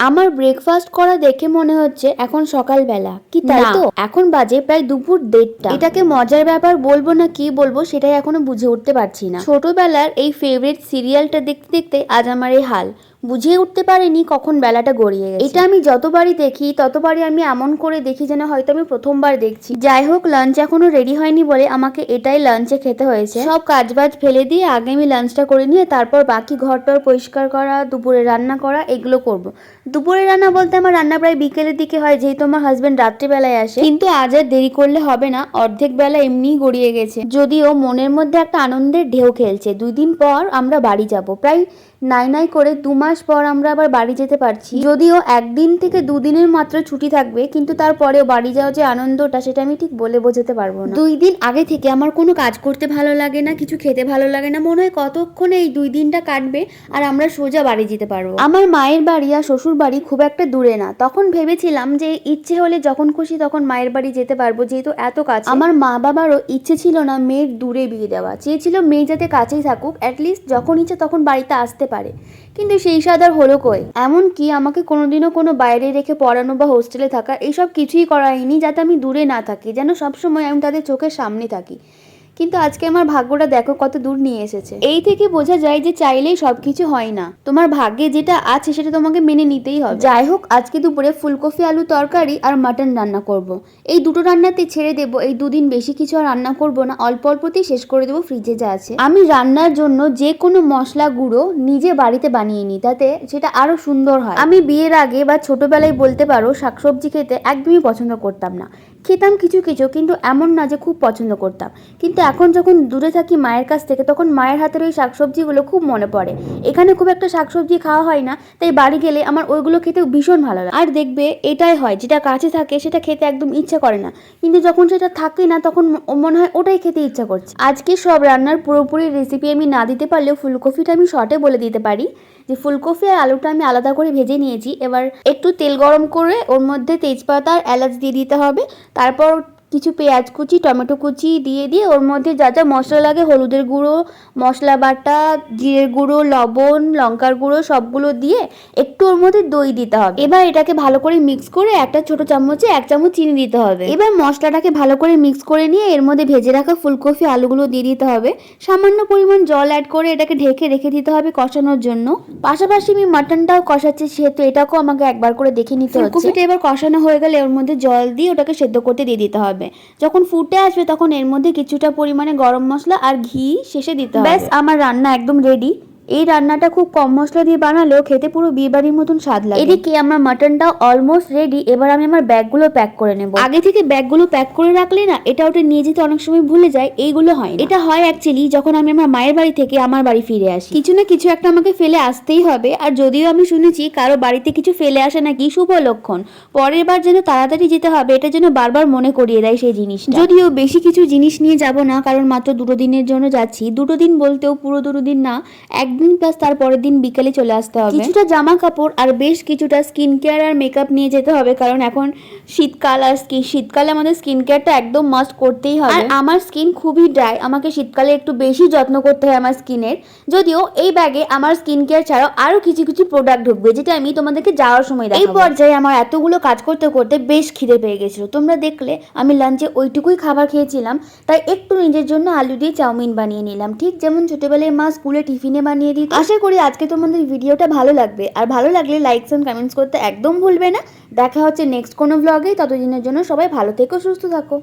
আমার ব্রেকফাস্ট করা দেখে মনে হচ্ছে এখন সকালবেলা। কি তাই তো? এখন বাজে প্রায় দুপুর দেড়টা। এটাকে মজার ব্যাপার বলব না কি বলব সেটাই এখনও বুঝে উঠতে পারছি না। ছোটবেলার এই ফেভারিট সিরিয়ালটা দেখতে দেখতে আজ আমার এই হাল। বুঝিয়ে উঠতে পারিনি কখন বেলাটা গড়িয়ে গেছে। এটা আমি যতবারই দেখি, ততবারই আমি এমন করে দেখি যেন হয়তো আমি প্রথমবার দেখছি। যাই হোক লাঞ্চ এখনও রেডি হয়নি বলে আমাকে এটাই লাঞ্চে খেতে হয়েছে। সব কাজবাজ ফেলে দিয়ে আগে আমি লাঞ্চটা করে নিয়ে তারপর বাকি ঘরটর পরিষ্কার করা, দুপুরে রান্না করা, এগুলো করব। দুপুরে রান্না বলতে আমার রান্না প্রায় বিকেলের দিকে হয়, যেহেতু আমার হাজবেন্ড রাত্রিবেলায় আসে। কিন্তু আজ আর দেরি করলে হবে না, অর্ধেক বেলা এমনিই গড়িয়ে গেছে। যদিও মনের মধ্যে একটা আনন্দের ঢেউ খেলছে। দুই দিন পর আমরা বাড়ি যাব। প্রায় নাই নাই করে দু মাস পর আমরা আবার বাড়ি যেতে পারছি। যদিও একদিন থেকে দুদিনের মাত্র ছুটি থাকবে কিন্তু তারপরেও বাড়ি যাওয়ার যে আনন্দটা সেটা আমি ঠিক বলে বোঝাতে পারব না। দুই দিন আগে থেকে আমার কোনো কাজ করতে ভালো লাগে না কিছু খেতে ভালো লাগে না মনে হয় কতক্ষণে এই দুই দিনটা কাটবে আর আমরা সোজা বাড়ি যেতে পারব। আমার মায়ের বাড়ি আর শ্বশুর বাড়ি খুব একটা দূরে না। তখন ভেবেছিলাম যে ইচ্ছে হলে যখন খুশি তখন মায়ের বাড়ি যেতে পারব যেহেতু এত কাজ আমার মা বাবারও ইচ্ছে ছিল না মেয়ের দূরে বিয়ে দেওয়া। চেয়েছিল মেয়ে যাতে কাছেই থাকুক অ্যাটলিস্ট যখন ইচ্ছে তখন বাড়িতে আসতে পারে। কিন্তু সেই স্বাদ আর হলো কই? এমনকি আমাকে কোনোদিনও কোনো বাইরে রেখে পড়ানো বা হোস্টেলে থাকা এইসব কিছুই করায়নি যাতে আমি দূরে না থাকি, যেন সবসময় আমি তাদের চোখের সামনে থাকি। কিন্তু আজকে আমার ভাগ্যটা দেখো কত দূর নিয়ে এসেছে। এই থেকে বোঝা যায় যে চাইলেই সবকিছু হয় না। তোমার ভাগ্যে যেটা আছে সেটা তোমাকে মেনে নিতেই হবে। যাই হোক, আজকে দুপুরে ফুলকপি, আলু তরকারি আর মাটন রান্না করব। এই দুটো রান্নাতে ছেড়ে দেব, এই দুদিন বেশি কিছু আর রান্না করব না, অল্প অল্পতেই শেষ করে দেবো ফ্রিজে যা আছে। আমি রান্নার জন্য যে কোনো মশলা গুঁড়ো নিজে বাড়িতে বানিয়ে নিই, তাতে সেটা আরও সুন্দর হয়। আমি বিয়ের আগে বা ছোটবেলায় বলতে পারো, শাকসবজি খেতে একদমই পছন্দ করতাম না। খেতাম কিছু কিছু, কিন্তু এমন না যে খুব পছন্দ করতাম। কিন্তু এখন যখন দূরে থাকি মায়ের কাছ থেকে, তখন মায়ের হাতের ওই শাকসবজিগুলো খুব মনে পড়ে। এখানে খুব একটা শাকসবজি খাওয়া হয় না, তাই বাড়ি গেলে আমার ওইগুলো খেতে ভীষণ ভালো লাগে। আর দেখবে এটাই হয়, যেটা কাছে থাকে সেটা খেতে একদম ইচ্ছা করে না। কিন্তু যখন সেটা থাকে না, তখন মনে হয় ওটাই খেতে ইচ্ছা করছে। আজকে সব রান্নার পুরোপুরি রেসিপি আমি না দিতে পারলেও ফুলকপিটা আমি শর্টে বলে দিতে পারি। যে ফুলকপি আর আলুটা আমি আলাদা করে ভেজে নিয়েছি। এবার একটু তেল গরম করে ওর মধ্যে তেজপাতা আর এলাচ দিয়ে দিতে হবে। তারপর কিছু পেঁয়াজ কুচি, টমেটো কুচি দিয়ে দিয়ে ওর মধ্যে যা যা মশলা লাগে, হলুদের গুঁড়ো, মশলা বাটা, জিরের গুঁড়ো, লবণ, লঙ্কার গুঁড়ো সবগুলো দিয়ে একটু ওর মধ্যে দই দিতে হবে। এবার এটাকে ভালো করে মিক্স করে একটা ছোট চামচে এক চামচ চিনি দিতে হবে। এবার মশলাটাকে ভালো করে মিক্স করে নিয়ে এর মধ্যে ভেজে রাখা ফুলকপি আলুগুলো দিয়ে দিতে হবে। সামান্য পরিমাণ জল অ্যাড করে এটাকে ঢেকে রেখে দিতে হবে কষানোর জন্য। পাশাপাশি আমি মাটনটাও কষাচ্ছি, সেহেতু এটাকেও আমাকে একবার করে দেখে নিতে হবে ফুলকপিটা এবার কষানো হয়ে গেলে ওর মধ্যে জল দিয়ে ওটাকে সেদ্ধ করতে দিয়ে দিতে হবে। যখন ফুটে আসবে তখন এর মধ্যে কিছুটা পরিমাণে গরম মশলা আর ঘি শেষে দিতে হবে। ব্যাস, আমার রান্না একদম রেডি এই রান্নাটা খুব কম মশলা দিয়ে বানালেও খেতে পুরো বিয়ে বাড়ির মতন স্বাদ লাগে। এদিকে আমার মাটনটা অলমোস্ট রেডি এবার আমি আমার ব্যাগগুলো প্যাক করে নেব। আগে থেকে ব্যাগগুলো প্যাক করে রাখলে না এটা ওটা নিয়ে যেতে অনেক সময় ভুলে যায় এইগুলো হয় এটা হয় অ্যাকচুয়ালি যখন আমি আমার মায়ের বাড়ি থেকে আমার বাড়ি ফিরে আসি। কিছু না কিছু একটা আমাকে ফেলে আসতেই হবে আর যদিও আমি শুনেছি কারও বাড়িতে কিছু ফেলে আসা নাকি শুভ লক্ষণ পরের বার যেন তাড়াতাড়ি যেতে হবে এটা যেন বারবার মনে করিয়ে দেয় সেই জিনিস যদিও বেশি কিছু জিনিস নিয়ে যাব না কারণ মাত্র দুটো দিনের জন্য যাচ্ছি দুটো দিন বলতেও পুরো দুটো দিন না একদিন প্লাস তার পরের দিন বিকেলে চলে আসতে হবে। কিছুটা জামা কাপড় আর বেশ কিছুটা স্কিন কেয়ার আর মেকআপ নিয়ে যেতে হবে কারণ এখন শীতকাল আর স্কিন শীতকালে আমাদের স্কিন কেয়ারটা একদম মাস্ট করতেই হবে। আর আমার স্কিন খুবই ড্রাই আমাকে শীতকালে একটু বেশি যত্ন করতে হয় আমার স্কিনের যদিও এই ব্যাগে আমার স্কিন কেয়ার ছাড়াও আরও কিছু কিছু প্রোডাক্ট ঢুকবে যেটা আমি তোমাদেরকে যাওয়ার সময় এই পর্যায়ে আমার এতগুলো কাজ করতে করতে বেশ খিদে পেয়ে গেছিল। তোমরা দেখলে আমি লাঞ্চে ওইটুকুই খাবার খেয়েছিলাম তাই একটু নিজের জন্য আলু দিয়ে চাউমিন বানিয়ে নিলাম। ঠিক যেমন ছোটবেলায় মা স্কুলে টিফিনে বানিয়ে দিত। আশা করি আজকে তোমাদের ভিডিওটা ভালো লাগবে। আর ভালো লাগলে লাইকস অ্যান্ড কমেন্টস করতে একদম ভুলবে না। দেখা হচ্ছে নেক্সট কোনো ব্লগে ততদিনের জন্য সবাই ভালো থেকো, সুস্থ থাকো।